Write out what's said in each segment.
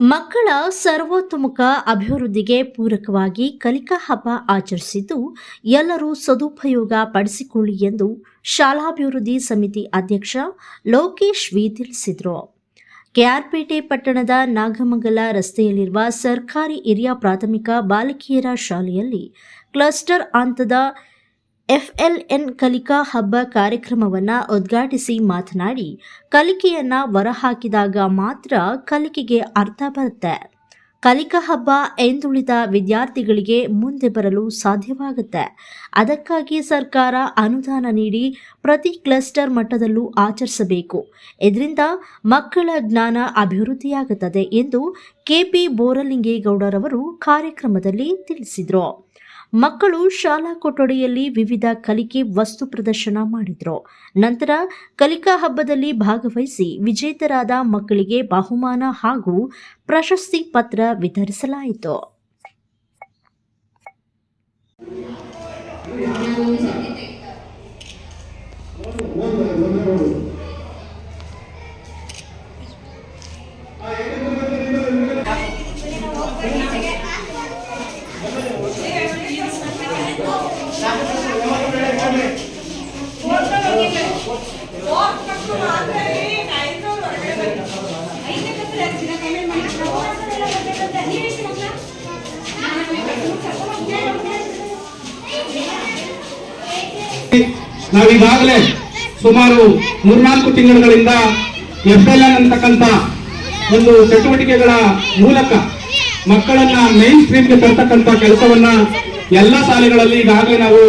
ಮಕ್ಕಳ ಸರ್ವತೋಮುಖ ಅಭಿವೃದ್ಧಿಗೆ ಪೂರಕವಾಗಿ ಕಲಿಕಾ ಹಬ್ಬ ಆಚರಿಸಿದ್ದು, ಎಲ್ಲರೂ ಸದುಪಯೋಗ ಪಡಿಸಿಕೊಳ್ಳಿ ಎಂದು ಶಾಲಾಭಿವೃದ್ಧಿ ಸಮಿತಿ ಅಧ್ಯಕ್ಷ ಲೋಕೇಶ್ ವಿ ತಿಳಿಸಿದರು. ಕೆಆರ್ಪೇಟೆ ಪಟ್ಟಣದ ನಾಗಮಂಗಲ ರಸ್ತೆಯಲ್ಲಿರುವ ಸರ್ಕಾರಿ ಹಿರಿಯ ಪ್ರಾಥಮಿಕ ಬಾಲಕಿಯರ ಶಾಲೆಯಲ್ಲಿ ಕ್ಲಸ್ಟರ್ ಹಂತದ ಎಫ್ಎಲ್ಎನ್ ಕಲಿಕಾ ಹಬ್ಬ ಕಾರ್ಯಕ್ರಮವನ್ನು ಉದ್ಘಾಟಿಸಿ ಮಾತನಾಡಿ, ಕಲಿಕೆಯನ್ನು ಹೊರಹಾಕಿದಾಗ ಮಾತ್ರ ಕಲಿಕೆಗೆ ಅರ್ಥ ಬರುತ್ತೆ. ಕಲಿಕಾ ಹಬ್ಬ ಎಂದುಳಿದ ವಿದ್ಯಾರ್ಥಿಗಳಿಗೆ ಮುಂದೆ ಬರಲು ಸಾಧ್ಯವಾಗುತ್ತೆ. ಅದಕ್ಕಾಗಿ ಸರ್ಕಾರ ಅನುದಾನ ನೀಡಿ ಪ್ರತಿ ಕ್ಲಸ್ಟರ್ ಮಟ್ಟದಲ್ಲೂ ಆಚರಿಸಬೇಕು. ಇದರಿಂದ ಮಕ್ಕಳ ಜ್ಞಾನ ಅಭಿವೃದ್ಧಿಯಾಗುತ್ತದೆ ಎಂದು ಕೆಪಿ ಬೋರಲಿಂಗೇಗೌಡರವರು ಕಾರ್ಯಕ್ರಮದಲ್ಲಿ ತಿಳಿಸಿದರು. ಮಕ್ಕಳು ಶಾಲಾ ಕೊಠಡಿಯಲ್ಲಿ ವಿವಿಧ ಕಲಿಕೆ ವಸ್ತು ಪ್ರದರ್ಶನ ಮಾಡಿದರು. ನಂತರ ಕಲಿಕಾ ಹಬ್ಬದಲ್ಲಿ ಭಾಗವಹಿಸಿ ವಿಜೇತರಾದ ಮಕ್ಕಳಿಗೆ ಬಹುಮಾನ ಹಾಗೂ ಪ್ರಶಸ್ತಿ ಪತ್ರ ವಿತರಿಸಲಾಯಿತು. ನಾವೀಗಾಗಲೇ ಸುಮಾರು ಮೂರ್ನಾಲ್ಕು ತಿಂಗಳುಗಳಿಂದ ಎಫ್ ಎಲ್ ಎನ್ ಅಂತಕ್ಕಂಥ ಒಂದು ಚಟುವಟಿಕೆಗಳ ಮೂಲಕ ಮಕ್ಕಳನ್ನ ಮೈನ್ ಸ್ಟ್ರೀಮ್ಗೆ ತರ್ತಕ್ಕಂಥ ಕೆಲಸವನ್ನ ಎಲ್ಲ ಶಾಲೆಗಳಲ್ಲಿ ಈಗಾಗಲೇ ನಾವು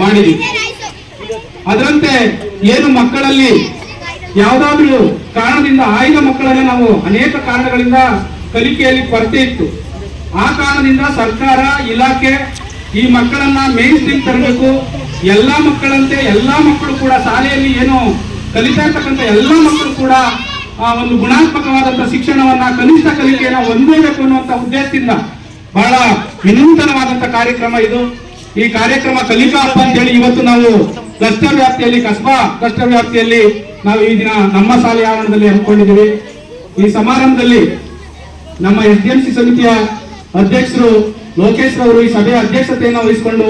ಮಾಡಿದ್ವಿ. ಅದರಂತೆ ಏನು ಮಕ್ಕಳಲ್ಲಿ ಯಾವುದಾದ್ರೂ ಕಾರಣದಿಂದ ಆಯ್ದ ಮಕ್ಕಳನ್ನ ನಾವು ಅನೇಕ ಕಾರಣಗಳಿಂದ ಕಲಿಕೆಯಲ್ಲಿ ಕೊರತೆ ಇತ್ತು. ಆ ಕಾರಣದಿಂದ ಸರ್ಕಾರ, ಇಲಾಖೆ ಈ ಮಕ್ಕಳನ್ನ ಮೇನ್ ಸ್ಟ್ರೀಮ್ ತರಬೇಕು ಎಲ್ಲಾ ಮಕ್ಕಳಂತೆ ಎಲ್ಲಾ ಮಕ್ಕಳು ಕೂಡ ಶಾಲೆಯಲ್ಲಿ ಏನು ಕಲಿತಾ ಇರ್ತಕ್ಕಂಥ ಎಲ್ಲಾ ಮಕ್ಕಳು ಕೂಡ ಒಂದು ಗುಣಾತ್ಮಕವಾದಂತಹ ಶಿಕ್ಷಣವನ್ನ ಕನಿಷ್ಠ ಕಲಿಕೆಯನ್ನ ಹೊಂದಬೇಕು ಅನ್ನುವಂತ ಉದ್ದೇಶದಿಂದ ಬಹಳ ವಿನೂತನವಾದಂಥ ಕಾರ್ಯಕ್ರಮ ಇದು. ಈ ಕಾರ್ಯಕ್ರಮ ಕಲಿಕಾ ಹಬ್ಬ ಅಂತ ಹೇಳಿ ಇವತ್ತು ನಾವು ಕ್ಲಸ್ಟರ್ ವ್ಯಾಪ್ತಿಯಲ್ಲಿ ಕಸ್ಬಾ ಕ್ಲಸ್ಟರ್ ವ್ಯಾಪ್ತಿಯಲ್ಲಿ ನಾವು ಈ ದಿನ ನಮ್ಮ ಶಾಲೆಯ ಆವರಣದಲ್ಲಿ ಹಮ್ಮಿಕೊಂಡಿದ್ದೀವಿ. ಈ ಸಮಾರಂಭದಲ್ಲಿ ನಮ್ಮ ಎಸ್ ಡಿ ಎಂ ಸಿ ಸಮಿತಿಯ ಅಧ್ಯಕ್ಷರು ಲೋಕೇಶ್ ಅವರು ಈ ಸಭೆಯ ಅಧ್ಯಕ್ಷತೆಯನ್ನು ವಹಿಸಿಕೊಂಡು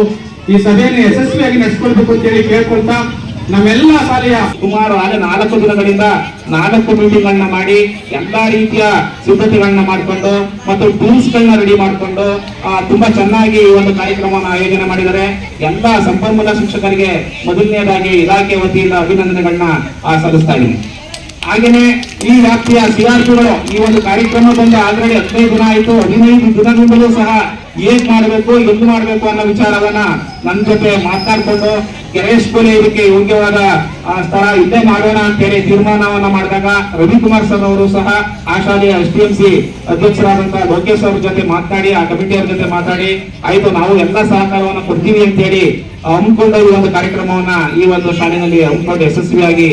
ಈ ಸಭೆಯನ್ನು ಯಶಸ್ವಿಯಾಗಿ ನಡೆಸಿಕೊಳ್ಬೇಕು ಅಂತ ಹೇಳಿ ಕೇಳ್ಕೊಳ್ತಾ ನಮ್ಮೆಲ್ಲ ಶಾಲೆಯ ಸುಮಾರು ಆಗ ನಾಲ್ಕು ದಿನಗಳಿಂದ ನಾಲ್ಕು ಮೀಟಿಂಗ್ಗಳನ್ನ ಮಾಡಿ ಎಲ್ಲಾ ರೀತಿಯ ಸಿದ್ಧತೆಗಳನ್ನ ಮಾಡಿಕೊಂಡು ಮತ್ತು ಟೂಲ್ಸ್ ಗಳನ್ನ ರೆಡಿ ಮಾಡಿಕೊಂಡು ತುಂಬಾ ಚೆನ್ನಾಗಿ ಈ ಒಂದು ಕಾರ್ಯಕ್ರಮವನ್ನು ಆಯೋಜನೆ ಮಾಡಿದ್ದಾರೆ. ಎಲ್ಲ ಸಂಪನ್ಮೂಲ ಶಿಕ್ಷಕರಿಗೆ ಮೊದಲನೇದಾಗಿ ಇಲಾಖೆ ವತಿಯಿಂದ ಅಭಿನಂದನೆಗಳನ್ನ ಸಲ್ಲಿಸ್ತಾ ಇದ್ದೀನಿ. ಹಾಗೇನೆ ಈ ವ್ಯಾಪ್ತಿಯ ಸಿಆರ್ಪಿಗಳು ಈ ಒಂದು ಕಾರ್ಯಕ್ರಮ ಬಂದು ಆಲ್ರೆಡಿ ಹದಿನೈದು ದಿನ ಆಯಿತು. ಹದಿನೈದು ದಿನದಿಂದಲೂ ಸಹ ಏನ್ ಮಾಡಬೇಕು ಎಲ್ಲಿ ಮಾಡಬೇಕು ಅನ್ನೋ ವಿಚಾರವನ್ನ ನನ್ನ ಜೊತೆ ಮಾತನಾಡ್ಕೊಂಡು ಗಣೇಶ್ ಸ್ಕೂಲ್ ಇದಕ್ಕೆ ಯೋಗ್ಯವಾದ ಸ್ಥಳ ಇಲ್ಲೇ ಮಾಡೋಣ ಅಂತ ಹೇಳಿ ತೀರ್ಮಾನವನ್ನ ಮಾಡಿದಾಗ ರವಿಕುಮಾರ್ ಸರ್ ಅವರು ಸಹ ಆ ಶಾಲೆಯ ಎಸ್ ಟಿ ಎಂ ಸಿ ಅಧ್ಯಕ್ಷರಾದಂತಹ ಲೋಕೇಶ್ ಅವ್ರ ಜೊತೆ ಮಾತನಾಡಿ ಆ ಕಮಿಟಿಯವ್ರ ಜೊತೆ ಮಾತಾಡಿ, ಆಯ್ತು ನಾವು ಎಲ್ಲ ಸಹಕಾರವನ್ನು ಕೊಡ್ತೀವಿ ಅಂತ ಹೇಳಿ ಹಮ್ಮಿಕೊಂಡು ಈ ಒಂದು ಕಾರ್ಯಕ್ರಮವನ್ನ ಈ ಒಂದು ಶಾಲೆಯಲ್ಲಿ ಹಮ್ಮಿಕೊಂಡು ಯಶಸ್ವಿಯಾಗಿ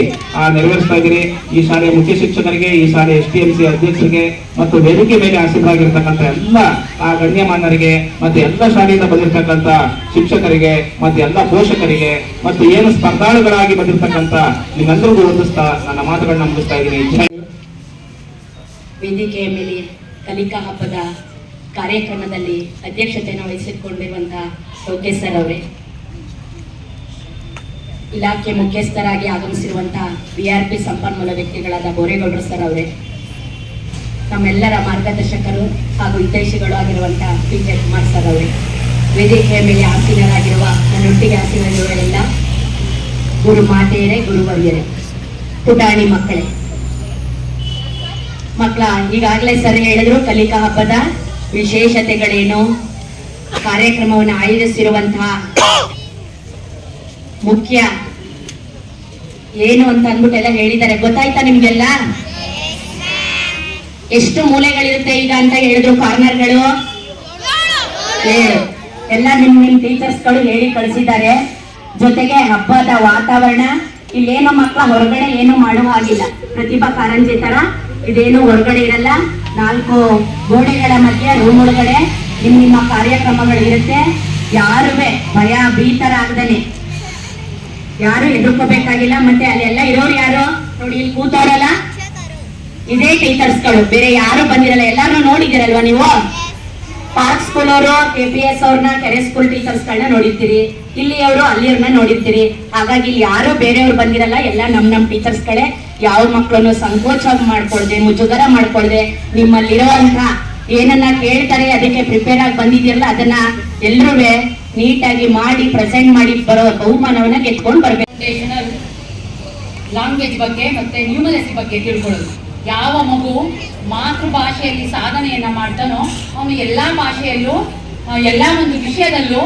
ನೆರವೇರಿಸ್ತಾ ಇದ್ದೀರಿ. ಈ ಶಾಲೆಯ ಮುಖ್ಯ ಶಿಕ್ಷಕರಿಗೆ, ಈ ಶಾಲೆ ಎಸ್ ಟಿ ಎಂ ಸಿ ಅಧ್ಯಕ್ಷರಿಗೆ ಮತ್ತು ವೇದಿಕೆ ಮೇಲೆ ಆಸೀನರಾಗಿರ್ತಕ್ಕಂಥ ಎಲ್ಲ, ಆ, ಗಣ್ಯಮಾನ್ಯರಿಗೆ ಮತ್ತೆ ಎಲ್ಲ ಶಾಲೆಯಿಂದ ಬಂದಿರತಕ್ಕಂಥ ಶಿಕ್ಷಕರಿಗೆ ಮತ್ತೆ ಎಲ್ಲ ಪೋಷಕರಿಗೆ ಮತ್ತು ಏನು ಸ್ಪರ್ಧಾಳುಗಳಾಗಿ ಬಂದಿರತಕ್ಕಂಥ ನಿಮ್ಮೆಲ್ಲರಿಗೂ ಓದಿಸ್ತಾ ನನ್ನ ಮಾತುಗಳನ್ನ ಮುಗಿಸ್ತಾ ಇದ್ದೀನಿ. ವೇದಿಕೆಯ ಮೇಲೆ ಕಲಿಕಾ ಹಬ್ಬದ ಕಾರ್ಯಕ್ರಮದಲ್ಲಿ ಅಧ್ಯಕ್ಷತೆಯನ್ನು ವಹಿಸಿಕೊಂಡಿರುವಂತಹ ಲೋಕೇಶ್ ಸರ್ ಅವರೇ. ಇಲಾಖೆ ಮುಖ್ಯಸ್ಥರಾಗಿ ಆಗಮಿಸಿರುವಂತಹ ಬಿ ಆರ್ ಪಿ ಸಂಪನ್ಮೂಲ ವ್ಯಕ್ತಿಗಳಾದ ಬೋರೇಗೌಡರು ಸರ್ ಅವರೇ ನಮ್ಮೆಲ್ಲರ ಮಾರ್ಗದರ್ಶಕರು ಹಾಗೂ ಹಿತೈಷಿಗಳು ಆಗಿರುವಂತಹ ಪಿ ಜೆ ಕುಮಾರ್ ಸರ್ ಅವರೇ. ವೇದಿಕೆಯ ಮೇಲೆ ಆಸೀನರಾಗಿರುವ ನನ್ನೊಟ್ಟಿಗೆ ಗುರು ಮಾತೆಯರೇ ಗುರುವರಿಯರೇ ಪುಟಾಣಿ ಮಕ್ಕಳೇ. ಮಕ್ಕಳ, ಈಗಾಗಲೇ ಸರ್ ಹೇಳಿದ್ರು ಕಲಿಕಾ ಹಬ್ಬದ ವಿಶೇಷತೆಗಳೇನು? ಕಾರ್ಯಕ್ರಮವನ್ನು ಆಯೋಜಿಸಿರುವಂತಹ ಮುಖ್ಯ. ಏನು ಅಂತ ಅಂದ್ಬಿಟ್ಟು ಎಲ್ಲ ಹೇಳಿದ್ದಾರೆ. ಗೊತ್ತಾಯ್ತಾ ನಿಮ್ಗೆಲ್ಲ? ಎಷ್ಟು ಮೂಲೆಗಳಿರುತ್ತೆ ಈಗ ಅಂತ ಹೇಳಿದ್ರು ಕಾರ್ನರ್ಗಳು. ಎಲ್ಲ ನಿಮ್ ನಿಮ್ ಟೀಚರ್ಸ್ಗಳು ಹೇಳಿ ಕಳಿಸಿದ್ದಾರೆ. ಜೊತೆಗೆ ಹಬ್ಬದ ವಾತಾವರಣ, ಇಲ್ಲೇನೋ ಮಕ್ಕಳ ಹೊರಗಡೆ ಏನು ಮಾಡುವ ಹಾಗಿಲ್ಲ. ಪ್ರತಿಭಾ ಕಾರಂಜಿ ತರ ಇದೇನು ಹೊರಗಡೆ ಇರಲ್ಲ. ನಾಲ್ಕು ಗೋಡೆಗಳ ಮಧ್ಯೆ ರೂಮ್ ಒಳಗಡೆ ನಿಮ್ ನಿಮ್ಮ ಕಾರ್ಯಕ್ರಮಗಳು ಇರುತ್ತೆ. ಯಾರುವೆ ಭಯ ಭೀತರಾಗದೇನೆ ಯಾರು ಹೆದರ್ಕೋಬೇಕಾಗಿಲ್ಲ ಮತ್ತೆ ಅಲ್ಲೆಲ್ಲ ಇರೋರು ಯಾರು? ನೋಡಿ, ಇಲ್ಲಿ ಕೂತವ್ರಲ್ಲ? ಇದೇ ಟೀಚರ್ಸ್ಗಳು. ಬೇರೆ ಯಾರು ಬಂದಿರಲ್ಲ ಎಲ್ಲಾರು ನೋಡಿದಿರಲ್ವಾ ನೀವು? ಪಾರ್ಕ್ ಸ್ಕೂಲ್ ಅವರು ಕೆ ಪಿ ಎಸ್ ಅವ್ರನ್ನ ಕೆರೆ ಸ್ಕೂಲ್ ಟೀಚರ್ಸ್ಗಳನ್ನ ನೋಡಿರ್ತೀರಿ. ಇಲ್ಲಿ ಅವರು ಅಲ್ಲಿಯವ್ರನ್ನ ನೋಡಿರ್ತೀರಿ. ಹಾಗಾಗಿ ಇಲ್ಲಿ ಯಾರು ಬೇರೆಯವ್ರು ಬಂದಿರಲ್ಲ, ಎಲ್ಲ ನಮ್ ನಮ್ ಕಡೆ ಯಾವ ಮಕ್ಕಳನ್ನು ಸಂಕೋಚ ಮಾಡ್ಕೊಳ್ದೆ, ಮುಜುಗರ ಮಾಡ್ಕೊಳ್ದೆ ನಿಮ್ಮಲ್ಲಿರುವಂತ ಏನನ್ನ ಕೇಳ್ತಾರೆ, ಅದಕ್ಕೆ ಪ್ರಿಪೇರ್ ಆಗಿ ಬಂದಿದ್ಯಲ್ಲ, ಅದನ್ನ ಎಲ್ರೂ ನೀಟಾಗಿ ಮಾಡಿ ಪ್ರೆಸೆಂಟ್ ಮಾಡಿ ಬರೋ ಬಹುಮಾನವನ್ನ ಗೆದ್ಕೊಂಡು ಬರ್ಬೇಕು. ಲ್ಯಾಂಗ್ವೇಜ್ ಬಗ್ಗೆ ಮತ್ತೆ ನ್ಯೂಮರಸಿ ಬಗ್ಗೆ ತಿಳ್ಕೊಳ್ಳೋದು. ಯಾವ ಮಗು ಮಾತೃಭಾಷೆಯಲ್ಲಿ ಸಾಧನೆಯನ್ನ ಮಾಡ್ತಾನೋ, ಅವನು ಎಲ್ಲಾ ಭಾಷೆಯಲ್ಲೂ ಎಲ್ಲ ಒಂದು ವಿಷಯದಲ್ಲೂ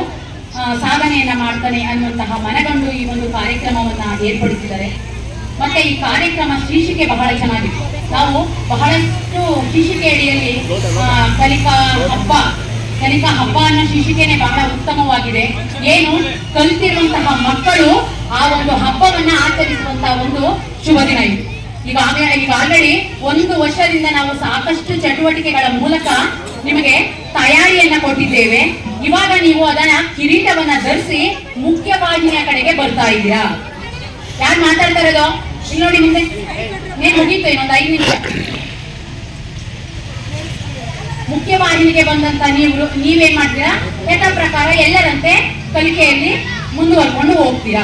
ಸಾಧನೆಯನ್ನ ಮಾಡ್ತಾನೆ ಅನ್ನುವಂತಹ ಮನಗಂಡು ಈ ಒಂದು ಕಾರ್ಯಕ್ರಮವನ್ನ ಏರ್ಪಡಿಸಿದ್ದಾರೆ. ಮತ್ತೆ ಈ ಕಾರ್ಯಕ್ರಮ ಶೀರ್ಷಿಕೆ ಬಹಳ ಚೆನ್ನಾಗಿದೆ ನಾವು ಬಹಳಷ್ಟು ಶೀರ್ಷಿಕೆ ಅಡಿಯಲ್ಲಿ ಕಲಿಕಾ ಹಬ್ಬ ಕಲಿಕಾ ಹಬ್ಬ ಅನ್ನೋ ಶೀರ್ಷಿಕೆನೆ ಬಹಳ ಉತ್ತಮವಾಗಿದೆ. ಏನು? ಕಲಿತಿರುವಂತಹ ಮಕ್ಕಳು ಆ ಒಂದು ಹಬ್ಬವನ್ನ ಆಚರಿಸುವಂತಹ ಒಂದು ಶುಭ ದಿನ ಇದು. ಈಗಾಗಲೇ ಈಗ ಆಲ್ರೆಡಿ ಒಂದು ವರ್ಷದಿಂದ ನಾವು ಸಾಕಷ್ಟು ಚಟುವಟಿಕೆಗಳ ಮೂಲಕ ನಿಮಗೆ ತಯಾರಿಯನ್ನ ಕೊಟ್ಟಿದ್ದೇವೆ. ಇವಾಗ ನೀವು ಅದನ್ನ ಕಿರೀಟವನ್ನ ಧರಿಸಿ ಮುಖ್ಯವಾಹಿನಿಯ ಕಡೆಗೆ ಬರ್ತಾ ಇದ್ದೀರಾ? ಯಾರು ಮಾತಾಡ್ತಾ ಇರೋದು? ಇಲ್ಲಿ ನೋಡಿ ಮುಂದೆ. ಮುಗೀತು ಇನ್ನೊಂದು ಐದು ನಿಮಿಷ. ಮುಖ್ಯವಾಹಿನಿಗೆ ಬಂದಂತ ನೀವು ನೀವೇನ್ ಮಾಡ್ತೀರಾ? ಯಥ ಪ್ರಕಾರ ಎಲ್ಲರಂತೆ ಕಲಿಕೆಯಲ್ಲಿ ಮುಂದುವರ್ಕೊಂಡು ಹೋಗ್ತೀರಾ.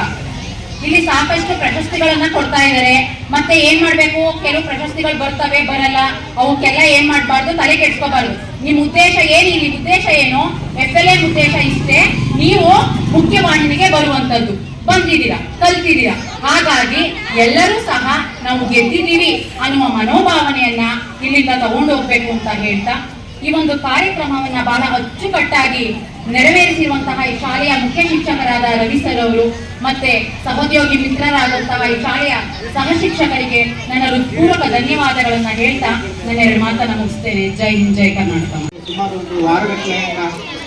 ಇಲ್ಲಿ ಸಾಕಷ್ಟು ಪ್ರಶಸ್ತಿಗಳನ್ನ ಕೊಡ್ತಾ ಇದ್ದಾರೆ. ಮತ್ತೆ ಏನ್ ಮಾಡ್ಬೇಕು? ಕೆಲವು ಪ್ರಶಸ್ತಿಗಳು ಬರ್ತವೆ, ಬರಲ್ಲ. ಅವಕ್ಕೆಲ್ಲ ಏನ್ ಮಾಡ್ಬಾರ್ದು? ತಲೆ ಕೆಡ್ಸ್ಕೋಬಾರ್ದು. ನಿಮ್ ಉದ್ದೇಶ ಏನು ಇಲ್ಲಿ? ಉದ್ದೇಶ ಏನು? ಎಫ್ ಎಲ್ ಎಂ ಉದ್ದೇಶ ಇಷ್ಟೇ. ನೀವು ಮುಖ್ಯವಾಹಿನಿಗೆ ಬರುವಂತದ್ದು. ಬಂದಿದ್ದೀರಾ, ಕಲ್ತಿದ್ದೀರಾ. ಹಾಗಾಗಿ ಎಲ್ಲರೂ ಸಹ ನಾವು ಗೆದ್ದಿದ್ದೀವಿ ಅನ್ನುವ ಮನೋಭಾವನೆಯನ್ನ ಇಲ್ಲಿಂದ ತಗೊಂಡು ಹೋಗ್ಬೇಕು ಅಂತ ಹೇಳ್ತಾ ಈ ಒಂದು ಕಾರ್ಯಕ್ರಮವನ್ನ ಬಹಳ ಅಚ್ಚುಕಟ್ಟಾಗಿ ನೆರವೇರಿಸಿರುವಂತಹ ಈ ಶಾಲೆಯ ಮುಖ್ಯ ಶಿಕ್ಷಕರಾದ ರವಿ ಸರ್ ಅವರು ಮತ್ತೆ ಸಹೋದ್ಯೋಗಿ ಮಿತ್ರರಾದಂತಹ ಈ ಶಾಲೆಯ ಸಹ ಶಿಕ್ಷಕರಿಗೆ ನನ್ನ ಹೃತ್ಪೂರ್ವಕ ಧನ್ಯವಾದಗಳನ್ನ ಹೇಳ್ತಾ ನನ್ನ ಎರಡು ಮಾತನ್ನ ಮುಗಿಸ್ತೇನೆ. ಜೈ ಹಿಂದ್, ಜೈ ಕರ್ನಾಟಕ. ಸುಮಾರು ಒಂದು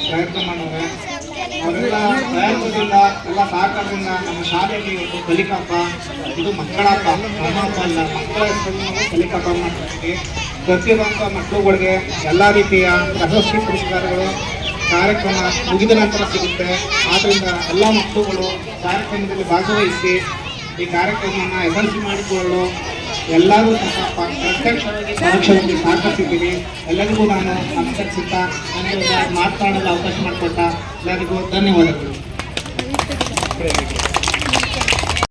ಪ್ರಯತ್ನ ಅವರೆಲ್ಲ ಪ್ರಯತ್ನದಿಂದ, ಎಲ್ಲ ಸಹಕಾರದಿಂದ ನಮ್ಮ ಶಾಲೆಯಲ್ಲಿ ಒಂದು ಕಲಿಕಪ್ಪ, ಇದು ಮಕ್ಕಳ ಕಲಿಕಪ್ಪ ಮಾಡ್ತೀವಿ. ಪ್ರತಿಯೊಂದು ಮಕ್ಕಳುಗಳಿಗೆ ಎಲ್ಲ ರೀತಿಯ ಪ್ರಶಸ್ತಿ ಪುರಸ್ಕಾರಗಳು ಕಾರ್ಯಕ್ರಮ ಮುಗಿದ ನಂತರ ಸಿಗುತ್ತೆ. ಆದ್ದರಿಂದ ಎಲ್ಲ ಮಕ್ಕಳುಗಳು ಕಾರ್ಯಕ್ರಮದಲ್ಲಿ ಭಾಗವಹಿಸಿ ಈ ಕಾರ್ಯಕ್ರಮವನ್ನು ಯಶಸ್ವಿ ಮಾಡಿಕೊಳ್ಳಲು ಎಲ್ಲರೂ ಸಹ ಪ್ರತ್ಯಕ್ಷವಾಗಿ ಪರೋಕ್ಷವಾಗಿ ಎಲ್ಲರಿಗೂ ನಾನು ನಮಸ್ಕರಿಸುತ್ತಾ ನನಗೆ ಮಾತನಾಡಲು ಅವಕಾಶ ಮಾಡಿಕೊಟ್ಟ ಎಲ್ಲರಿಗೂ ಧನ್ಯವಾದಗಳು.